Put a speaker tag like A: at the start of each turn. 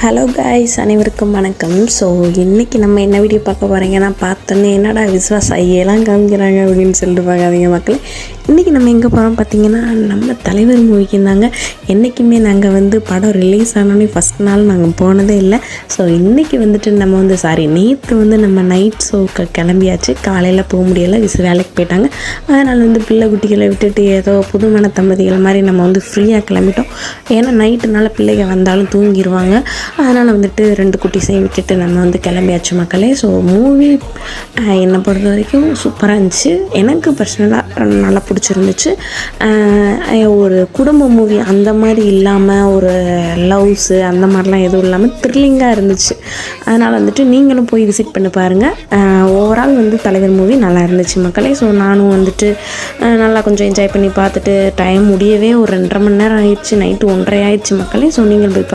A: Hello guys அனைவருக்கும் வணக்கம். So இன்றைக்கி நம்ம என்ன வீடியோ பார்க்க போகிறீங்கன்னா பார்த்தோன்னே என்னடா விஸ்வாஸ் ஐயெல்லாம் காமிக்கிறாங்க அப்படின்னு சொல்லிட்டு பார்க்காதீங்க மக்களே. இன்றைக்கி நம்ம எங்கே போகிறோம் பார்த்தீங்கன்னா நம்ம தலைவர் மூவிக்கு தாங்க. என்றைக்குமே நாங்கள் வந்து படம் ரிலீஸ் ஆனோடனே ஃபஸ்ட் நாள் நாங்கள் போனதே இல்லை. ஸோ இன்றைக்கி வந்துட்டு நம்ம வந்து சாரி நேற்று வந்து நம்ம நைட் ஷோக்கு கிளம்பியாச்சு. காலையில் போக முடியலை விசு வேலைக்கு போயிட்டாங்க. அதனால் வந்து பிள்ளை குட்டிகளை விட்டுட்டு ஏதோ புதுமண தம்பதிகள் மாதிரி நம்ம வந்து ஃப்ரீயாக கிளம்பிட்டோம். ஏன்னா நைட்டுனால பிள்ளைங்க வந்தாலும் தூங்கிடுவாங்க அதனால் வந்துட்டு ரெண்டு குட்டிஸையும் விட்டுட்டு நம்ம வந்து கிளம்பியாச்சு மக்களே. ஸோ மூவி என்னை பொறுத்த வரைக்கும் சூப்பராக இருந்துச்சு. எனக்கு பர்சனலாக நல்லா பிடிச்சிருந்துச்சு. ஒரு குடும்ப மூவி அந்த மாதிரி இல்லாமல் ஒரு லவ்ஸு அந்த மாதிரிலாம் எதுவும் இல்லாமல் த்ரில்லிங்காக இருந்துச்சு. அதனால் வந்துட்டு நீங்களும் போய் விசிட் பண்ணி பாருங்கள் ஓவரால் வந்து தலைவர் மூவி நல்லா இருந்துச்சு மக்களே. ஸோ நானும் வந்துட்டு நல்லா கொஞ்சம் என்ஜாய் பண்ணி பார்த்துட்டு டைம் முடியவே ஒரு ரெண்டரை மணி நேரம் ஆயிடுச்சு. நைட்டு ஒன்றரை ஆயிடுச்சு மக்களே. ஸோ நீங்கள் போய்